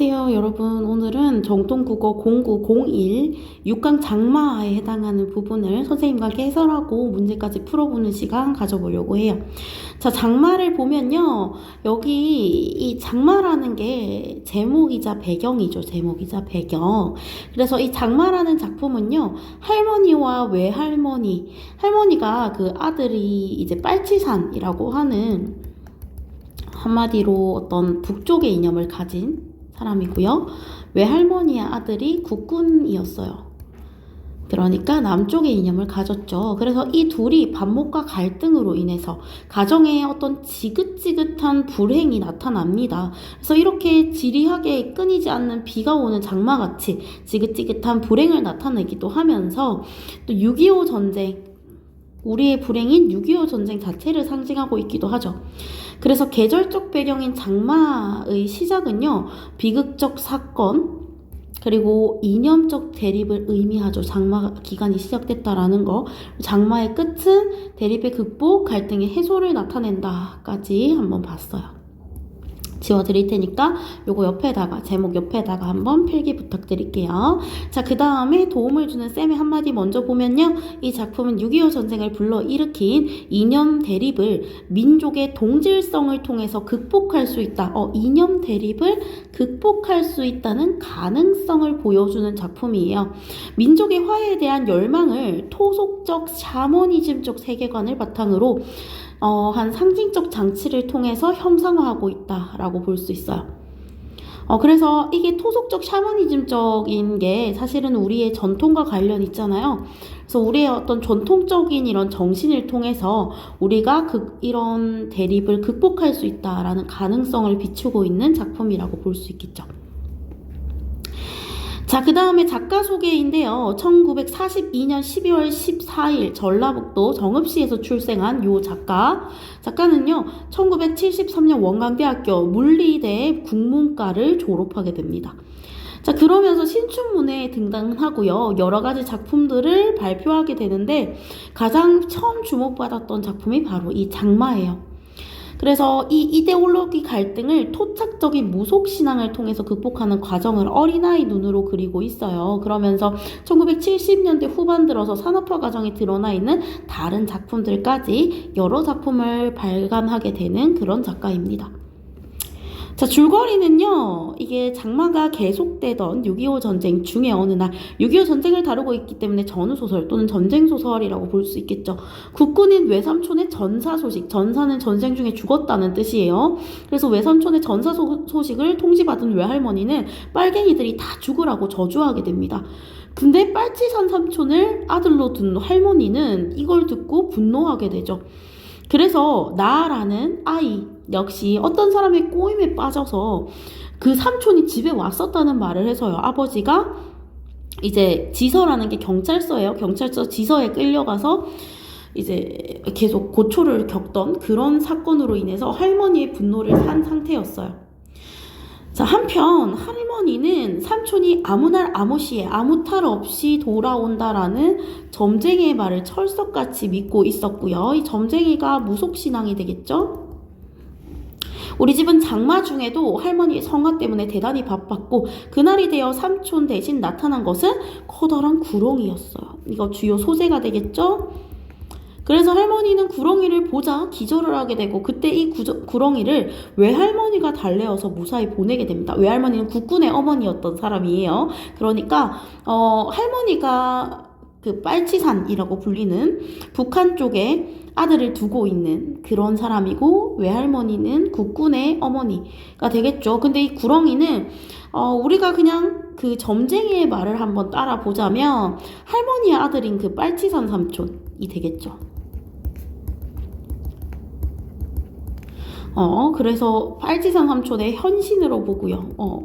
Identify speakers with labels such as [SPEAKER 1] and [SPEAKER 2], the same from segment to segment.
[SPEAKER 1] 안녕하세요 여러분. 오늘은 정통국어 0901 6강 장마에 해당하는 부분을 선생님과 해설하고 문제까지 풀어보는 시간 가져보려고 해요. 자 장마를 보면요 여기 이 장마라는 게 제목이자 배경이죠 제목이자 배경. 그래서 이 장마라는 작품은요 할머니와 외할머니 할머니가 그 아들이 이제 빨치산이라고 하는 한마디로 어떤 북쪽의 이념을 가진 사람이고요. 외할머니의 아들이 국군이었어요. 그러니까 남쪽의 이념을 가졌죠. 그래서 이 둘이 반목과 갈등으로 인해서 가정에 어떤 지긋지긋한 불행이 나타납니다. 그래서 이렇게 지리하게 끊이지 않는 비가 오는 장마같이 지긋지긋한 불행을 나타내기도 하면서 또 6.25 전쟁, 우리의 불행인 6.25 전쟁 자체를 상징하고 있기도 하죠. 그래서 계절적 배경인 장마의 시작은요, 비극적 사건, 그리고 이념적 대립을 의미하죠. 장마 기간이 시작됐다라는 거. 장마의 끝은 대립의 극복, 갈등의 해소를 나타낸다까지 한번 봤어요. 지워드릴 테니까 요거 옆에다가 제목 옆에다가 한번 필기 부탁드릴게요. 자, 그 다음에 도움을 주는 쌤의 한마디 먼저 보면요. 이 작품은 6.25 전쟁을 불러일으킨 이념 대립을 민족의 동질성을 통해서 극복할 수 있다. 어, 이념 대립을 극복할 수 있다는 가능성을 보여주는 작품이에요. 민족의 화해에 대한 열망을 토속적 샤머니즘적 세계관을 바탕으로 어, 한 상징적 장치를 통해서 형상화하고 있다라고 볼 수 있어요. 어, 그래서 이게 토속적 샤머니즘적인 게 사실은 우리의 전통과 관련 있잖아요. 그래서 우리의 어떤 전통적인 이런 정신을 통해서 우리가 그, 이런 대립을 극복할 수 있다라는 가능성을 비추고 있는 작품이라고 볼 수 있겠죠. 자, 그 다음에 작가 소개인데요. 1942년 12월 14일 전라북도 정읍시에서 출생한 요 작가. 작가는요, 1973년 원광대학교 물리대 국문과를 졸업하게 됩니다. 자, 그러면서 신춘문예에 등단하고요. 여러 가지 작품들을 발표하게 되는데 가장 처음 주목받았던 작품이 바로 이 장마예요. 그래서 이 이데올로기 갈등을 토착적인 무속 신앙을 통해서 극복하는 과정을 어린아이 눈으로 그리고 있어요. 그러면서 1970년대 후반 들어서 산업화 과정이 드러나 있는 다른 작품들까지 여러 작품을 발간하게 되는 그런 작가입니다. 자, 줄거리는요, 이게 장마가 계속되던 6.25 전쟁 중에 어느 날, 6.25 전쟁을 다루고 있기 때문에 전후소설 또는 전쟁소설이라고 볼 수 있겠죠. 국군인 외삼촌의 전사 소식, 전사는 전쟁 중에 죽었다는 뜻이에요. 그래서 외삼촌의 전사 소, 소식을 통지받은 외할머니는 빨갱이들이 다 죽으라고 저주하게 됩니다. 근데 빨치산 삼촌을 아들로 둔 할머니는 이걸 듣고 분노하게 되죠. 그래서 나라는 아이 역시 어떤 사람의 꼬임에 빠져서 그 삼촌이 집에 왔었다는 말을 해서요. 아버지가 이제 지서라는 게 경찰서예요. 경찰서 지서에 끌려가서 이제 계속 고초를 겪던 그런 사건으로 인해서 할머니의 분노를 산 상태였어요. 자, 한편 할머니는 삼촌이 아무 날 아무 시에 아무 탈 없이 돌아온다라는 점쟁이의 말을 철석같이 믿고 있었고요. 이 점쟁이가 무속신앙이 되겠죠? 우리 집은 장마 중에도 할머니의 성화 때문에 대단히 바빴고 그날이 되어 삼촌 대신 나타난 것은 커다란 구렁이였어요. 이거 주요 소재가 되겠죠? 그래서 할머니는 구렁이를 보자 기절을 하게 되고 그때 이 구저, 구렁이를 외할머니가 달래어서 무사히 보내게 됩니다. 외할머니는 국군의 어머니였던 사람이에요. 그러니까 어, 할머니가 그 빨치산이라고 불리는 북한 쪽에 아들을 두고 있는 그런 사람이고 외할머니는 국군의 어머니가 되겠죠. 근데 이 구렁이는 어, 우리가 그냥 그 점쟁이의 말을 한번 따라 보자면 할머니의 아들인 그 빨치산 삼촌이 되겠죠. 어, 그래서 빨치산 삼촌의 현신으로 보고요. 어,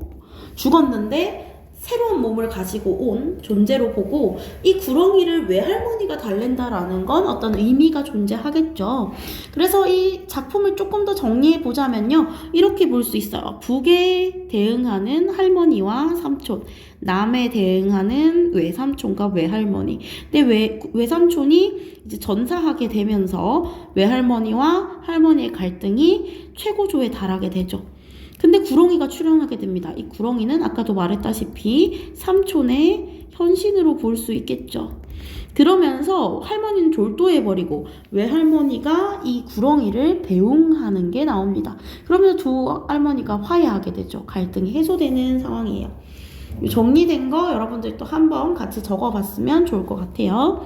[SPEAKER 1] 죽었는데 새로운 몸을 가지고 온 존재로 보고 이 구렁이를 외할머니가 달랜다라는 건 어떤 의미가 존재하겠죠. 그래서 이 작품을 조금 더 정리해 보자면요. 이렇게 볼 수 있어요. 북에 대응하는 할머니와 삼촌, 남에 대응하는 외삼촌과 외할머니. 근데 외, 외삼촌이 이제 전사하게 되면서 외할머니와 할머니의 갈등이 최고조에 달하게 되죠. 근데 구렁이가 출현하게 됩니다. 이 구렁이는 아까도 말했다시피 삼촌의 현신으로 볼 수 있겠죠. 그러면서 할머니는 졸도해버리고 외할머니가 이 구렁이를 배웅하는 게 나옵니다. 그러면서 두 할머니가 화해하게 되죠. 갈등이 해소되는 상황이에요. 정리된 거 여러분들 또 한번 같이 적어봤으면 좋을 것 같아요.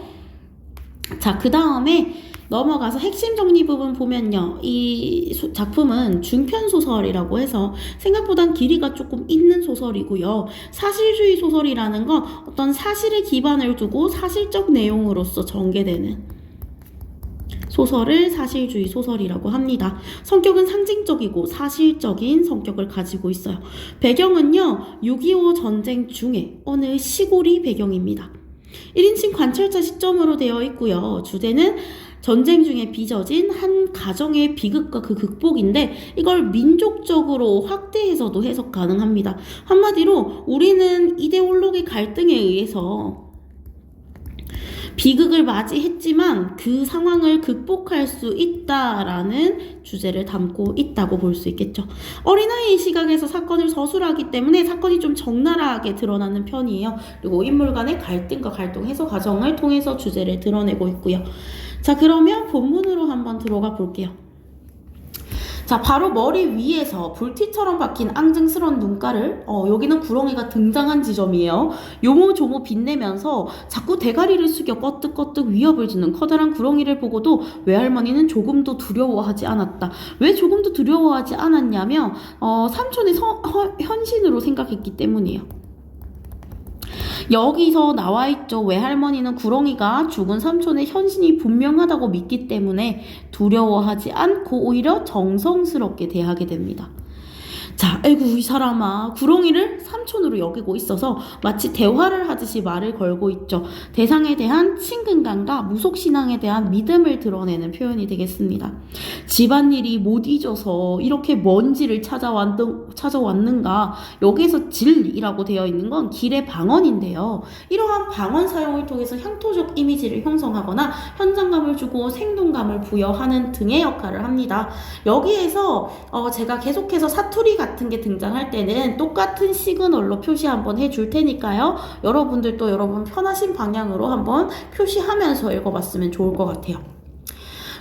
[SPEAKER 1] 자, 그 다음에 넘어가서 핵심 정리 부분 보면요. 이 소- 작품은 중편 소설이라고 해서 생각보단 길이가 조금 있는 소설이고요. 사실주의 소설이라는 건 어떤 사실에 기반을 두고 사실적 내용으로서 전개되는 소설을 사실주의 소설이라고 합니다. 성격은 상징적이고 사실적인 성격을 가지고 있어요. 배경은요, 6.25 전쟁 중에 어느 시골이 배경입니다. 1인칭 관찰자 시점으로 되어 있고요. 주제는 전쟁 중에 빚어진 한 가정의 비극과 그 극복인데 이걸 민족적으로 확대해서도 해석 가능합니다. 한마디로 우리는 이데올로기 갈등에 의해서 비극을 맞이했지만 그 상황을 극복할 수 있다라는 주제를 담고 있다고 볼 수 있겠죠. 어린아이의 시각에서 사건을 서술하기 때문에 사건이 좀 적나라하게 드러나는 편이에요. 그리고 인물 간의 갈등과 갈등 해소 과정을 통해서 주제를 드러내고 있고요. 자, 그러면 본문으로 한번 들어가 볼게요. 자, 바로 머리 위에서 불티처럼 박힌 앙증스러운 눈가를, 어, 여기는 구렁이가 등장한 지점이에요. 요모조모 빛내면서 자꾸 대가리를 숙여 꺼뜩꺼뜩 위협을 주는 커다란 구렁이를 보고도 외할머니는 조금도 두려워하지 않았다. 왜 조금도 두려워하지 않았냐면, 어, 삼촌의 서- 허- 현신으로 생각했기 때문이에요. 여기서 나와 있죠. 외할머니는 구렁이가 죽은 삼촌의 현신이 분명하다고 믿기 때문에 두려워하지 않고 오히려 정성스럽게 대하게 됩니다. 자, 아이고 이 사람아 구렁이를 삼촌으로 여기고 있어서 마치 대화를 하듯이 말을 걸고 있죠. 대상에 대한 친근감과 무속신앙에 대한 믿음을 드러내는 표현이 되겠습니다. 집안일이 못 잊어서 이렇게 먼지를 찾아왔는, 찾아왔는가 여기에서 진리라고 되어 있는 건 길의 방언인데요. 이러한 방언 사용을 통해서 향토적 이미지를 형성하거나 현장감을 주고 생동감을 부여하는 등의 역할을 합니다. 여기에서 어, 제가 계속해서 사투리 같은 게 등장할 때는 똑같은 시그널로 표시 한번 해줄 테니까요. 여러분들도 여러분 편하신 방향으로 한번 표시하면서 읽어봤으면 좋을 것 같아요.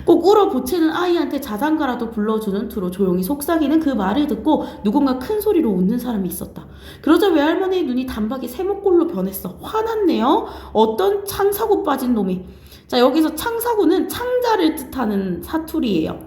[SPEAKER 1] 꼭 울어보채는 아이한테 자장가라도 불러주는 투로 조용히 속삭이는 그 말을 듣고 누군가 큰 소리로 웃는 사람이 있었다. 그러자 외할머니의 눈이 단박에 세모꼴로 변했어. 화났네요. 어떤 창사고 빠진 놈이. 자, 여기서 창사고는 창자를 뜻하는 사투리예요.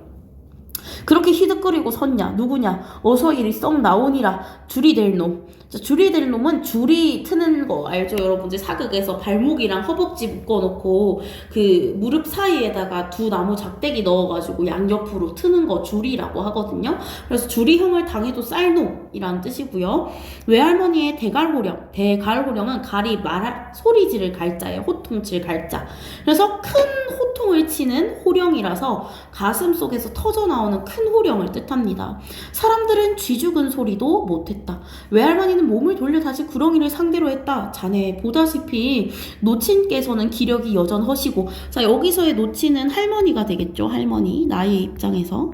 [SPEAKER 1] 그렇게 히득거리고 섰냐? 누구냐? 어서 이리 썩 나오니라. 줄이 될 놈. 자, 줄이 될 놈은 줄이 트는 거 알죠? 여러분들 사극에서 발목이랑 허벅지 묶어놓고 그 무릎 사이에다가 두 나무 작대기 넣어가지고 양옆으로 트는 거 줄이라고 하거든요. 그래서 줄이형을 당해도 쌀놈이라는 뜻이고요. 외할머니의 대갈호령. 대갈호령은 갈이 말 소리 지를 갈자예요. 호통칠 갈자. 그래서 큰 호 통을 치는 호령이라서 가슴 속에서 터져 나오는 큰 호령을 뜻합니다. 사람들은 쥐죽은 소리도 못했다. 외할머니는 몸을 돌려 다시 구렁이를 상대로 했다. 자네 보다시피 노친께서는 기력이 여전하시고 자 여기서의 노친은 할머니가 되겠죠. 할머니 나의 입장에서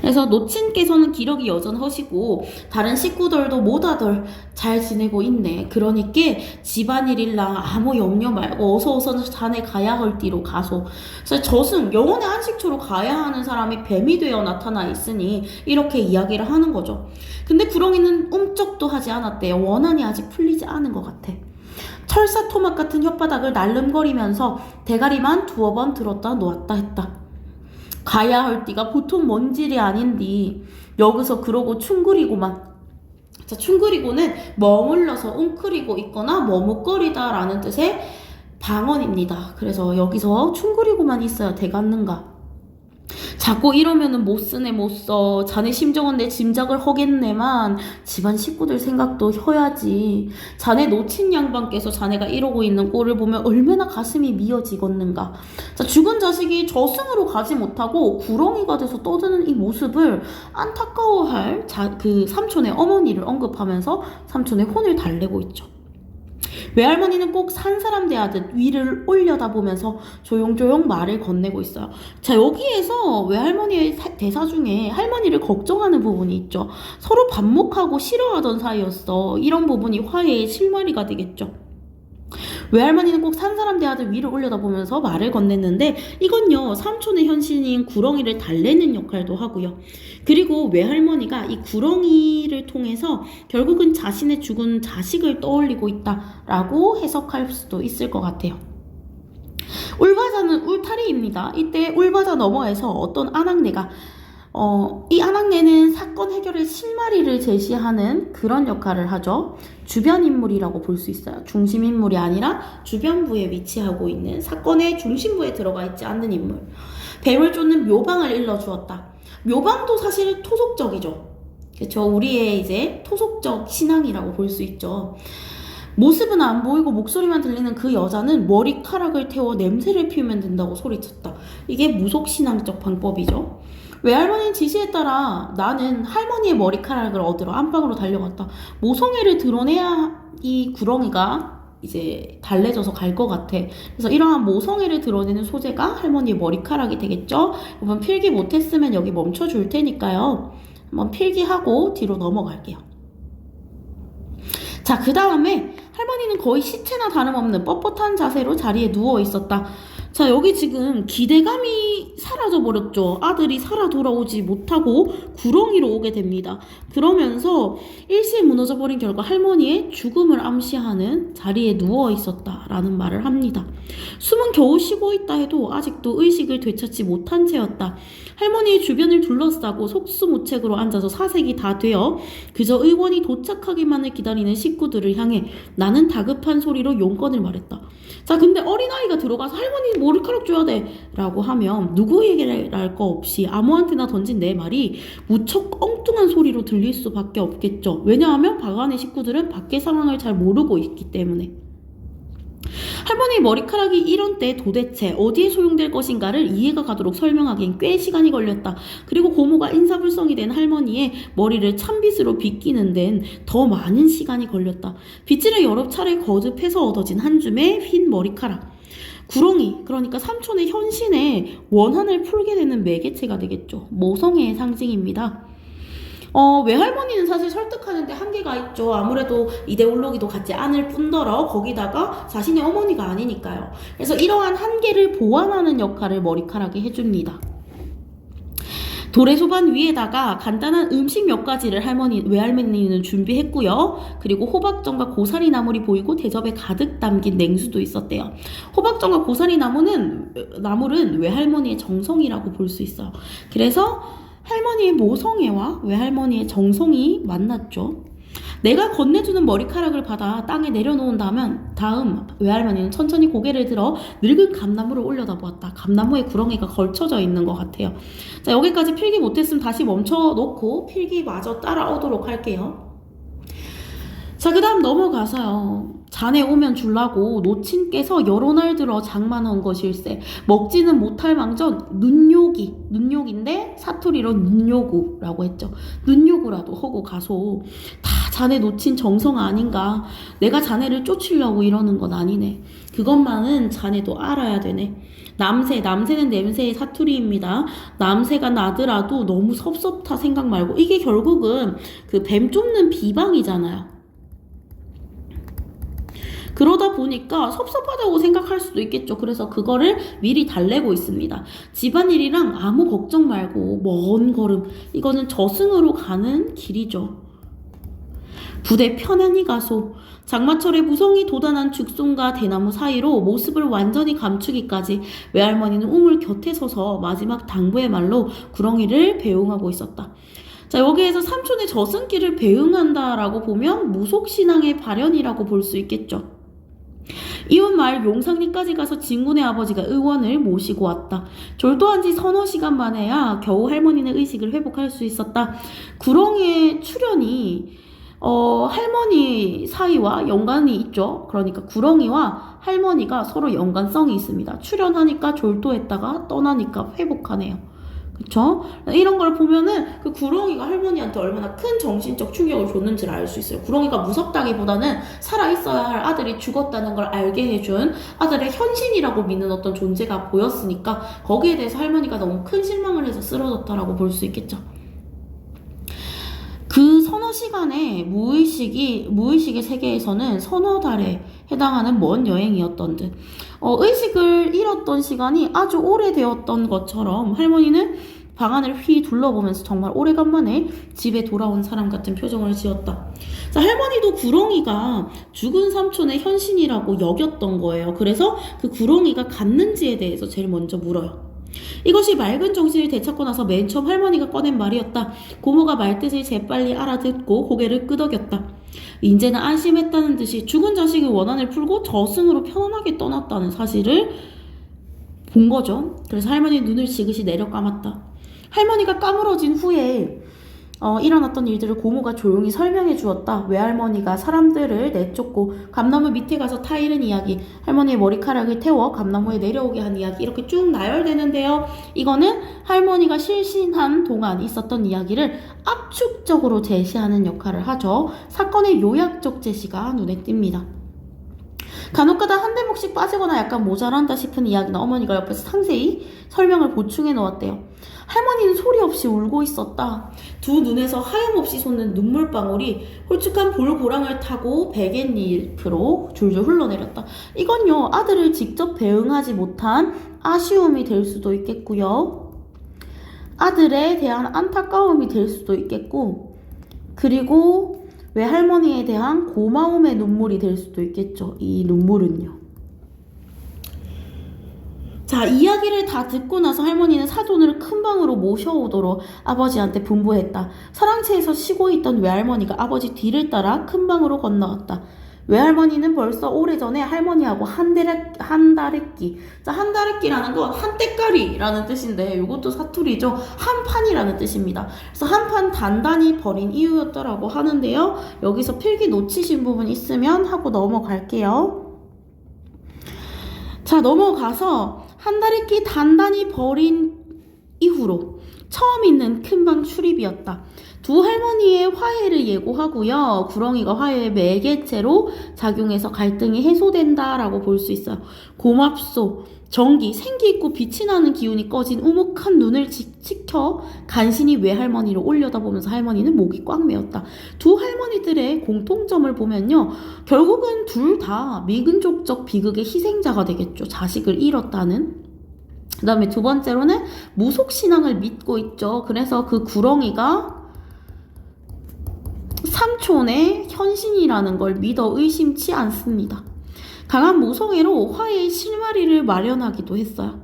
[SPEAKER 1] 그래서 노친께서는 기력이 여전하시고 다른 식구들도 모다들 잘 지내고 있네. 그러니까 집안일일라 아무 염려 말고 어서 어서 자네 가야 할 띠로 가소. 그래서 저승 영혼의 안식처로 가야 하는 사람이 뱀이 되어 나타나 있으니 이렇게 이야기를 하는 거죠. 근데 구렁이는 움쩍도 하지 않았대요. 원한이 아직 풀리지 않은 것 같아. 철사 토막 같은 혓바닥을 날름거리면서 대가리만 두어 번 들었다 놓았다 했다. 가야 할 띠가 보통 먼 질이 아닌디 여기서 그러고 충구리고만 자 충구리고는 머물러서 웅크리고 있거나 머뭇거리다 라는 뜻의 방언입니다. 그래서 여기서 충구리고만 있어야 되겠는가? 자꾸 이러면은 못 쓰네 못 써. 자네 심정은 내 짐작을 허겠네만 집안 식구들 생각도 혀야지. 자네 놓친 양반께서 자네가 이러고 있는 꼴을 보면 얼마나 가슴이 미어지겠는가. 자, 죽은 자식이 저승으로 가지 못하고 구렁이가 돼서 떠드는 이 모습을 안타까워할 자, 그 삼촌의 어머니를 언급하면서 삼촌의 혼을 달래고 있죠. 외할머니는 꼭 산 사람 대하듯 위를 올려다보면서 조용조용 말을 건네고 있어요. 자, 여기에서 외할머니의 사- 대사 중에 할머니를 걱정하는 부분이 있죠. 서로 반목하고 싫어하던 사이였어. 이런 부분이 화해의 실마리가 되겠죠. 외할머니는 꼭 산 사람 대하듯 위를 올려다보면서 말을 건넸는데 이건요 삼촌의 현신인 구렁이를 달래는 역할도 하고요. 그리고 외할머니가 이 구렁이를 통해서 결국은 자신의 죽은 자식을 떠올리고 있다라고 해석할 수도 있을 것 같아요. 울바자는 울타리입니다. 이때 울바자 너머에서 어떤 아낙네가 어, 이 아낙네는 사건 해결의 실마리를 제시하는 그런 역할을 하죠. 주변 인물이라고 볼 수 있어요. 중심 인물이 아니라 주변부에 위치하고 있는 사건의 중심부에 들어가 있지 않는 인물. 쫓는 묘방을 일러주었다. 묘방도 사실 토속적이죠. 그렇죠. 우리의 이제 토속적 신앙이라고 볼 수 있죠. 모습은 안 보이고 목소리만 들리는 그 여자는 머리카락을 태워 냄새를 피우면 된다고 소리쳤다. 이게 무속신앙적 방법이죠. 외할머니는 지시에 따라 나는 할머니의 머리카락을 얻으러 안방으로 달려갔다. 모성애를 드러내야 이 구렁이가 이제 달래져서 갈 것 같아. 그래서 이러한 모성애를 드러내는 소재가 할머니의 머리카락이 되겠죠. 여러분 필기 못했으면 여기 멈춰 줄 테니까요. 한번 필기하고 뒤로 넘어갈게요. 자, 그 다음에 할머니는 거의 시체나 다름없는 뻣뻣한 자세로 자리에 누워 있었다. 자, 여기 지금 기대감이 사라져 버렸죠. 아들이 살아 돌아오지 못하고 구렁이로 오게 됩니다. 그러면서 일시에 무너져 버린 결과 할머니의 죽음을 암시하는 자리에 누워 있었다라는 말을 합니다. 숨은 겨우 쉬고 있다 해도 아직도 의식을 되찾지 못한 채였다. 할머니의 주변을 둘러싸고 속수무책으로 앉아서 사색이 다 되어 그저 의원이 도착하기만을 기다리는 식구들을 향해 나는 다급한 소리로 용건을 말했다. 자, 근데 어린아이가 들어가서 할머니 머리카락 줘야 돼. 라고 하면 누구에게 랄거 없이 아무한테나 던진 내 말이 무척 엉뚱한 소리로 들릴 수밖에 없겠죠. 왜냐하면 박안의 식구들은 밖의 상황을 잘 모르고 있기 때문에. 할머니 머리카락이 이런 때 도대체 어디에 소용될 것인가를 이해가 가도록 설명하기엔 꽤 시간이 걸렸다. 그리고 고모가 인사불성이 된 할머니의 머리를 찬빗으로 빗기는 데는 더 많은 시간이 걸렸다. 빗질을 여러 차례 거듭해서 얻어진 한 줌의 흰 머리카락. 구렁이, 그러니까 삼촌의 현신에 원한을 풀게 되는 매개체가 되겠죠. 모성애의 상징입니다. 어, 외할머니는 사실 설득하는데 한계가 있죠. 아무래도 이데올로기도 같지 않을 뿐더러 거기다가 자신의 어머니가 아니니까요. 그래서 이러한 한계를 보완하는 역할을 머리카락이 해줍니다. 도래 소반 위에다가 간단한 음식 몇 가지를 할머니, 외할머니는 준비했고요. 그리고 호박전과 고사리 나물이 보이고 대접에 가득 담긴 냉수도 있었대요. 호박전과 고사리 나무는, 나물은 외할머니의 정성이라고 볼 수 있어요. 그래서 할머니의 모성애와 외할머니의 정성이 만났죠. 내가 건네주는 머리카락을 받아 땅에 내려놓은다면 다음 외할머니는 천천히 고개를 들어 늙은 감나무를 올려다보았다. 감나무에 구렁이가 걸쳐져 있는 것 같아요. 자 여기까지 필기 못했으면 다시 멈춰놓고 필기마저 따라오도록 할게요. 자, 그 다음 넘어가서요. 자네 오면 줄라고 노친께서 여러 날 들어 장만한 것일세. 먹지는 못할 망정 눈요기, 눈요기인데 사투리로 눈요구라고 했죠. 눈요구라도 하고 가소. 다 자네 놓친 정성 아닌가. 내가 자네를 쫓으려고 이러는 건 아니네. 그것만은 자네도 알아야 되네. 남새, 남새는 냄새의 사투리입니다. 남새가 나더라도 너무 섭섭다 생각 말고 이게 결국은 그 뱀 쫓는 비방이잖아요. 그러다 보니까 섭섭하다고 생각할 수도 있겠죠. 그래서 그거를 미리 달래고 있습니다. 집안일이랑 아무 걱정 말고 먼 걸음. 이거는 저승으로 가는 길이죠. 부대 편안히 가소. 장마철에 무성이 도단한 죽송과 대나무 사이로 모습을 완전히 감추기까지 외할머니는 우물 곁에 서서 마지막 당부의 말로 구렁이를 배웅하고 있었다. 자, 여기에서 삼촌의 저승길을 배웅한다라고 보면 무속신앙의 발현이라고 볼 수 있겠죠. 이웃 마을 용상리까지 가서 진군의 아버지가 의원을 모시고 왔다. 졸도한 지 서너 시간 만에야 겨우 할머니는 의식을 회복할 수 있었다. 구렁이의 출현이 어, 할머니 사이와 연관이 있죠. 그러니까 구렁이와 할머니가 서로 연관성이 있습니다. 출현하니까 졸도했다가 떠나니까 회복하네요. 그쵸? 이런 걸 보면은 그 구렁이가 할머니한테 얼마나 큰 정신적 충격을 줬는지를 알 수 있어요. 구렁이가 무섭다기보다는 살아있어야 할 아들이 죽었다는 걸 알게 해준 아들의 현신이라고 믿는 어떤 존재가 보였으니까 거기에 대해서 할머니가 너무 큰 실망을 해서 쓰러졌다라고 볼 수 있겠죠. 그 서너 시간에 무의식이 무의식의 세계에서는 서너 달에 해당하는 먼 여행이었던 듯 어, 의식을 잃었던 시간이 아주 오래되었던 것처럼 할머니는 방 안을 휘 둘러보면서 정말 오래간만에 집에 돌아온 사람 같은 표정을 지었다. 자, 할머니도 구렁이가 죽은 삼촌의 현신이라고 여겼던 거예요. 그래서 그 구렁이가 갔는지에 대해서 제일 먼저 물어요. 이것이 맑은 정신을 되찾고 나서 맨 처음 할머니가 꺼낸 말이었다. 고모가 말뜻을 재빨리 알아듣고 고개를 끄덕였다. 이제는 안심했다는 듯이 죽은 자식의 원한을 풀고 저승으로 편안하게 떠났다는 사실을 본 거죠. 그래서 할머니 눈을 지그시 내려 감았다. 할머니가 까무러진 후에 어, 일어났던 일들을 고모가 조용히 설명해 주었다. 외할머니가 사람들을 내쫓고 감나무 밑에 가서 타이른 이야기, 할머니의 머리카락을 태워 감나무에 내려오게 한 이야기 이렇게 쭉 나열되는데요. 이거는 할머니가 실신한 동안 있었던 이야기를 압축적으로 제시하는 역할을 하죠. 사건의 요약적 제시가 눈에 띕니다. 간혹가다 한 대목씩 빠지거나 약간 모자란다 싶은 이야기는 어머니가 옆에서 상세히 설명을 보충해 놓았대요. 할머니는 소리 없이 울고 있었다. 두 눈에서 하염없이 솟는 눈물방울이 홀쭉한 볼고랑을 타고 베갯잎으로 줄줄 흘러내렸다. 이건요, 아들을 직접 배응하지 못한 아쉬움이 될 수도 있겠고요. 아들에 대한 안타까움이 될 수도 있겠고, 그리고 외할머니에 대한 고마움의 눈물이 될 수도 있겠죠. 이 눈물은요. 자, 이야기를 다 듣고 나서 할머니는 사돈을 큰 방으로 모셔오도록 아버지한테 분부했다. 사랑채에서 쉬고 있던 외할머니가 아버지 뒤를 따라 큰 방으로 건너왔다. 외할머니는 벌써 오래전에 할머니하고 한 달에, 한 달했기. 자, 한 달했기라는 건 한때까리라는 뜻인데, 이것도 사투리죠. 한 판이라는 뜻입니다. 그래서 한판 단단히 버린 이유였더라고 하는데요. 여기서 필기 놓치신 부분 있으면 하고 넘어갈게요. 자, 넘어가서 한 달이끼 단단히 버린 이후로 처음 있는 큰방 출입이었다. 두 할머니의 화해를 예고하고요. 구렁이가 화해의 매개체로 작용해서 갈등이 해소된다라고 볼 수 있어요. 고맙소. 전기, 생기 있고 빛이 나는 기운이 꺼진 우묵한 눈을 지, 치켜 간신히 외할머니를 올려다보면서 할머니는 목이 꽉 메었다. 두 할머니들의 공통점을 보면요. 결국은 둘 다 미근족적 비극의 희생자가 되겠죠. 자식을 잃었다는. 그 다음에 두 번째로는 무속신앙을 믿고 있죠. 그래서 그 구렁이가 삼촌의 현신이라는 걸 믿어 의심치 않습니다. 강한 모성애로 화해의 실마리를 마련하기도 했어요.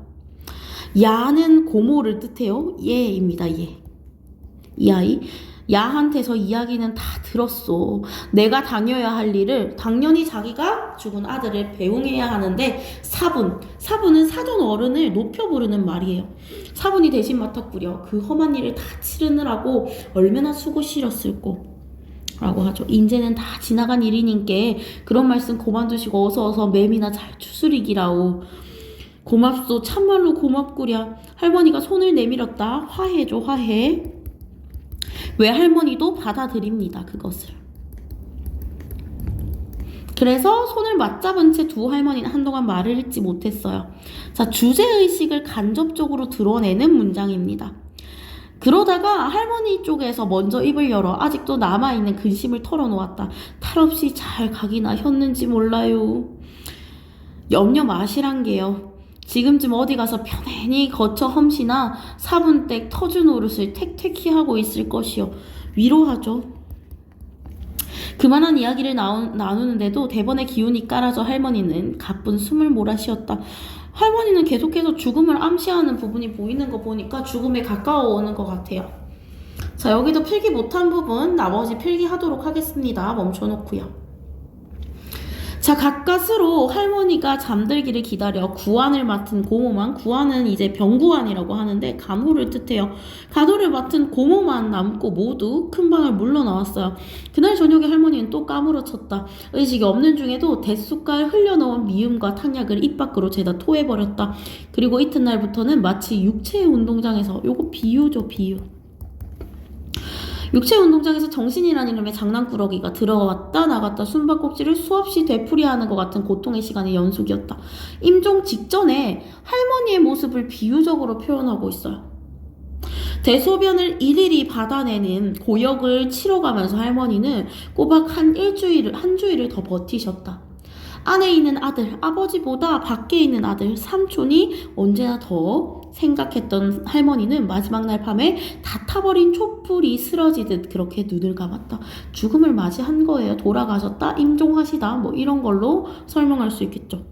[SPEAKER 1] 야는 고모를 뜻해요. 예입니다. 예. 이 아이. 야한테서 이야기는 다 들었어. 내가 다녀야 할 일을 당연히 자기가 죽은 아들을 배웅해야 하는데 사분. 사분은 사돈 어른을 높여 부르는 말이에요. 사분이 대신 맡았구려. 그 험한 일을 다 치르느라고 얼마나 수고 실었을꼬. 라고 하죠. 인제는 다 지나간 일이니께 그런 말씀 그만두시고 어서 어서 매미나 잘 추스리기라오. 고맙소. 참말로 고맙구랴. 할머니가 손을 내밀었다. 화해죠, 화해. 외할머니도 받아들입니다. 그것을. 그래서 손을 맞잡은 채 두 할머니는 한동안 말을 잇지 못했어요. 자, 주제의식을 간접적으로 드러내는 문장입니다. 그러다가 할머니 쪽에서 먼저 입을 열어 아직도 남아있는 근심을 털어놓았다. 탈없이 잘 가기나 했는지 몰라요. 염려 마시란 게요. 지금쯤 어디 가서 편안히 거쳐 험시나 사분댁 터주 노릇을 택택히 하고 있을 것이요. 위로하죠. 그만한 이야기를 나누, 나누는데도 대번에 기운이 깔아져 할머니는 가쁜 숨을 몰아쉬었다. 할머니는 계속해서 죽음을 암시하는 부분이 보이는 거 보니까 죽음에 가까워오는 것 같아요. 자, 여기도 필기 못한 부분 나머지 필기하도록 하겠습니다. 멈춰놓고요. 자, 가까스로 할머니가 잠들기를 기다려 구안을 맡은 고모만, 구안은 이제 병구안이라고 하는데 간호를 뜻해요. 간호를 맡은 고모만 남고 모두 큰 방을 물러나왔어요. 그날 저녁에 할머니는 또 까무러쳤다. 의식이 없는 중에도 대숟갈 흘려넣은 미음과 탕약을 입 밖으로 죄다 토해버렸다. 그리고 이튿날부터는 마치 육체 운동장에서 요거 비유죠, 비유. 육체 운동장에서 정신이라는 이름의 장난꾸러기가 들어왔다 나갔다 숨바꼭질을 수없이 되풀이하는 것 같은 고통의 시간의 연속이었다. 임종 직전에 할머니의 모습을 비유적으로 표현하고 있어요. 대소변을 일일이 받아내는 고역을 치러가면서 할머니는 꼬박 한 일주일을 한 주일을 더 버티셨다. 안에 있는 아들, 아버지보다 밖에 있는 아들, 삼촌이 언제나 더 생각했던 할머니는 마지막 날 밤에 다 타버린 촛불이 쓰러지듯 그렇게 눈을 감았다. 죽음을 맞이한 거예요. 돌아가셨다, 임종하시다, 뭐 이런 걸로 설명할 수 있겠죠.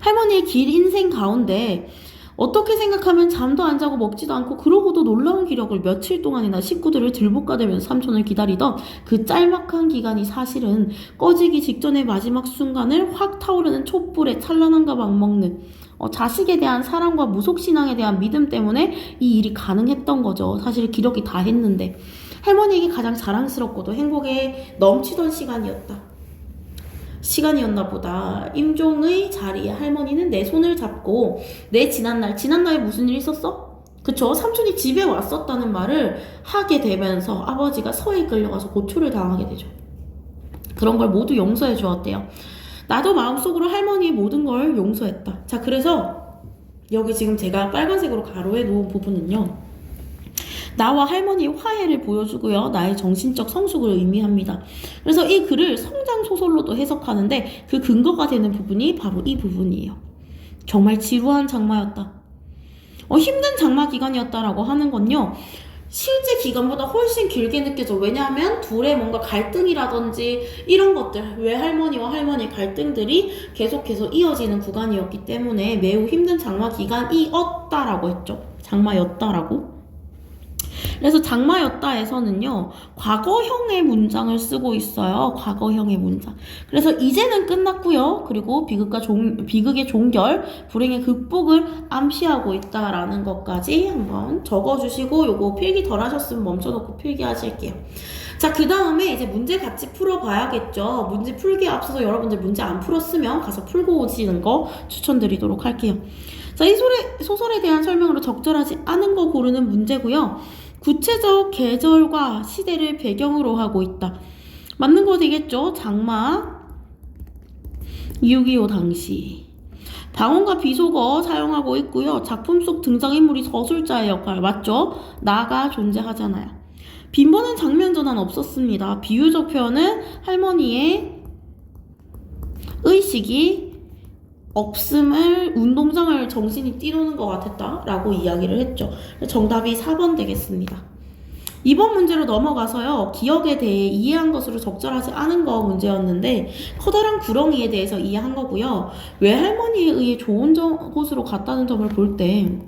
[SPEAKER 1] 할머니의 길 인생 가운데 어떻게 생각하면 잠도 안 자고 먹지도 않고 그러고도 놀라운 기력을 며칠 동안이나 식구들을 들볶아대면서 삼촌을 기다리던 그 짤막한 기간이 사실은 꺼지기 직전의 마지막 순간을 확 타오르는 촛불에 찬란한 가방 먹는 어, 자식에 대한 사랑과 무속신앙에 대한 믿음 때문에 이 일이 가능했던 거죠. 사실 기력이 다 했는데 할머니에게 가장 자랑스럽고도 행복에 넘치던 시간이었다. 시간이었나 보다. 임종의 자리에 할머니는 내 손을 잡고 내 지난날, 지난날에 무슨 일 있었어? 그쵸? 삼촌이 집에 왔었다는 말을 하게 되면서 아버지가 서에 끌려가서 고초를 당하게 되죠. 그런 걸 모두 용서해 주었대요. 나도 마음속으로 할머니의 모든 걸 용서했다. 자, 그래서 여기 지금 제가 빨간색으로 가로해 놓은 부분은요. 나와 할머니의 화해를 보여주고요. 나의 정신적 성숙을 의미합니다. 그래서 이 글을 성장 소설로도 해석하는데 그 근거가 되는 부분이 바로 이 부분이에요. 정말 지루한 장마였다. 어, 힘든 장마 기간이었다라고 하는 건요. 실제 기간보다 훨씬 길게 느껴져. 왜냐하면 둘의 뭔가 갈등이라든지 이런 것들, 외할머니와 할머니의 갈등들이 계속해서 이어지는 구간이었기 때문에 매우 힘든 장마 기간이었다라고 했죠. 장마였다라고. 그래서 장마였다에서는요, 과거형의 문장을 쓰고 있어요. 과거형의 문장. 그래서 이제는 끝났고요. 그리고 비극과 종, 비극의 종결, 불행의 극복을 암시하고 있다라는 것까지 한번 적어주시고, 요거 필기 덜 하셨으면 멈춰놓고 필기하실게요. 자, 그 다음에 이제 문제 같이 풀어봐야겠죠. 문제 풀기에 앞서서 여러분들 문제 안 풀었으면 가서 풀고 오시는 거 추천드리도록 할게요. 자, 이 소설에 대한 설명으로 적절하지 않은 거 고르는 문제고요. 구체적 계절과 시대를 배경으로 하고 있다. 맞는 거 되겠죠? 장마 6.25 당시 방언과 비속어 사용하고 있고요. 작품 속 등장인물이 서술자의 역할 맞죠? 나가 존재하잖아요. 빈번한 장면 전환 없었습니다. 비유적 표현은 할머니의 의식이 없음을 운동장을 정신이 뛰노는 것 같았다라고 이야기를 했죠. 정답이 4번 되겠습니다. 이번 문제로 넘어가서요. 기억에 대해 이해한 것으로 적절하지 않은 거 문제였는데 커다란 구렁이에 대해서 이해한 거고요. 외할머니에 의해 좋은 점, 곳으로 갔다는 점을 볼 때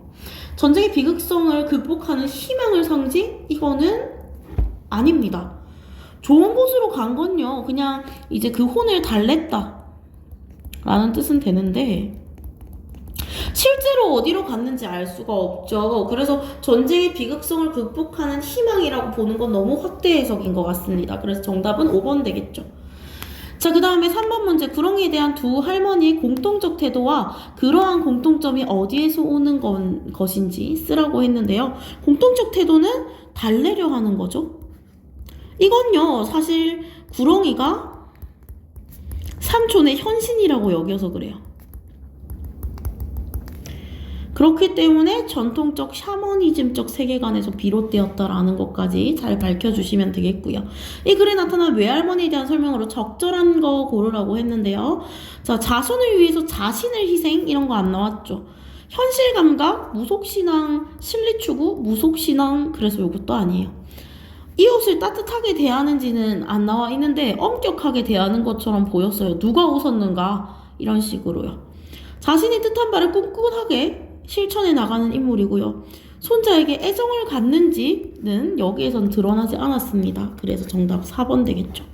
[SPEAKER 1] 전쟁의 비극성을 극복하는 희망을 상징? 이거는 아닙니다. 좋은 곳으로 간 건요. 그냥 이제 그 혼을 달랬다. 라는 뜻은 되는데 실제로 어디로 갔는지 알 수가 없죠. 그래서 전쟁의 비극성을 극복하는 희망이라고 보는 건 너무 확대 해석인 것 같습니다. 그래서 정답은 5번 되겠죠. 자, 그 다음에 3번 문제. 구렁이에 대한 두 할머니의 공통적 태도와 그러한 공통점이 어디에서 오는 건, 것인지 쓰라고 했는데요. 공통적 태도는 달래려 하는 거죠. 이건요, 사실 구렁이가 삼촌의 현신이라고 여겨서 그래요. 그렇기 때문에 전통적 샤머니즘적 세계관에서 비롯되었다라는 것까지 잘 밝혀주시면 되겠고요. 이 글에 나타난 외할머니에 대한 설명으로 적절한 거 고르라고 했는데요. 자, 자손을 위해서 자신을 희생 이런 거 안 나왔죠. 현실 감각, 무속신앙, 실리추구, 무속신앙 그래서 이것도 아니에요. 이웃을 따뜻하게 대하는지는 안 나와 있는데 엄격하게 대하는 것처럼 보였어요. 누가 웃었는가 이런 식으로요. 자신이 뜻한 바를 꿋꿋하게 실천해 나가는 인물이고요. 손자에게 애정을 갖는지는 여기에선 드러나지 않았습니다. 그래서 정답 4번 되겠죠.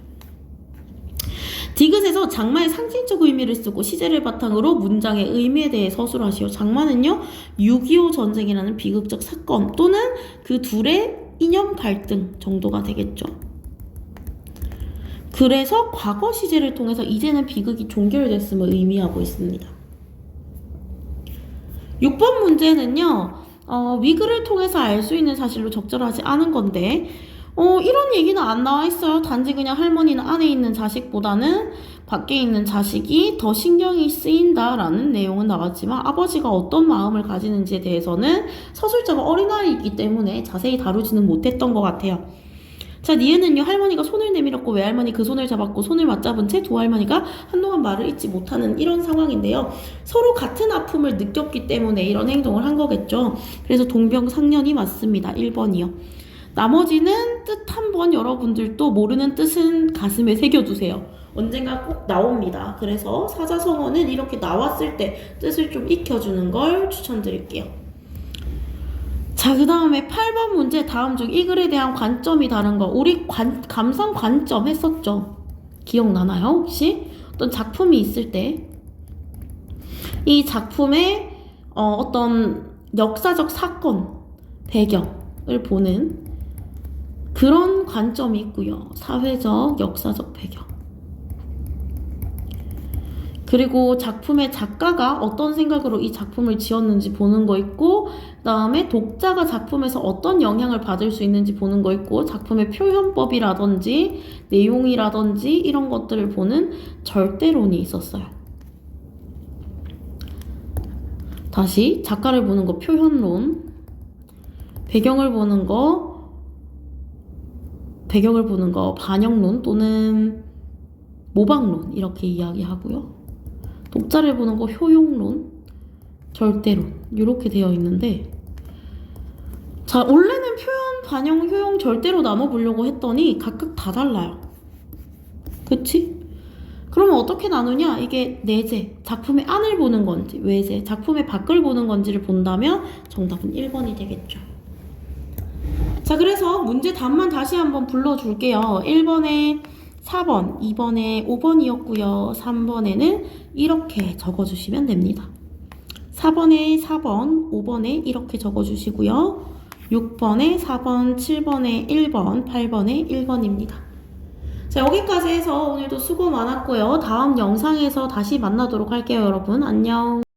[SPEAKER 1] 디귿에서 장마의 상징적 의미를 쓰고 시제를 바탕으로 문장의 의미에 대해 서술하시오. 장마는요, 6.25 전쟁이라는 비극적 사건 또는 그 둘의 이념 갈등 정도가 되겠죠. 그래서 과거 시제를 통해서 이제는 비극이 종결됐음을 의미하고 있습니다. 6번 문제는요, 어, 위글을 통해서 알 수 있는 사실로 적절하지 않은 건데, 어, 이런 얘기는 안 나와 있어요. 단지 그냥 할머니는 안에 있는 자식보다는 밖에 있는 자식이 더 신경이 쓰인다라는 내용은 나왔지만 아버지가 어떤 마음을 가지는지에 대해서는 서술자가 어린아이이기 때문에 자세히 다루지는 못했던 것 같아요. 자, 니에는요, 할머니가 손을 내밀었고 외할머니 그 손을 잡았고 손을 맞잡은 채 두 할머니가 한동안 말을 잇지 못하는 이런 상황인데요. 서로 같은 아픔을 느꼈기 때문에 이런 행동을 한 거겠죠. 그래서 동병상련이 맞습니다. 1번이요. 나머지는 뜻 한 번 여러분들도 모르는 뜻은 가슴에 새겨두세요. 언젠가 꼭 나옵니다. 그래서 사자성어는 이렇게 나왔을 때 뜻을 좀 익혀주는 걸 추천드릴게요. 자, 그 다음에 8번 문제 다음 중 이 글에 대한 관점이 다른 거. 우리 관, 감상 관점 했었죠? 기억나나요? 혹시? 어떤 작품이 있을 때, 이 작품의 어, 어떤 역사적 사건, 배경을 보는 그런 관점이 있고요. 사회적, 역사적 배경. 그리고 작품의 작가가 어떤 생각으로 이 작품을 지었는지 보는 거 있고, 그 다음에 독자가 작품에서 어떤 영향을 받을 수 있는지 보는 거 있고, 작품의 표현법이라든지 내용이라든지 이런 것들을 보는 절대론이 있었어요. 다시 작가를 보는 거 표현론, 배경을 보는 거 배경을 보는 거 반영론 또는 모방론 이렇게 이야기하고요. 독자를 보는 거 효용론, 절대론 이렇게 되어 있는데 자 원래는 표현, 반영, 효용, 절대로 나눠 보려고 했더니 각각 다 달라요. 그치? 그러면 어떻게 나누냐? 이게 내재, 작품의 안을 보는 건지, 외재, 작품의 밖을 보는 건지를 본다면 정답은 1번이 되겠죠. 자, 그래서 문제 답만 다시 한번 불러줄게요. 1번에 4번, 2번에 5번이었고요. 3번에는 이렇게 적어주시면 됩니다. 4번에 4번, 5번에 이렇게 적어주시고요. 6번에 4번, 7번에 1번, 8번에 1번입니다. 자, 여기까지 해서 오늘도 수고 많았고요. 다음 영상에서 다시 만나도록 할게요, 여러분. 안녕.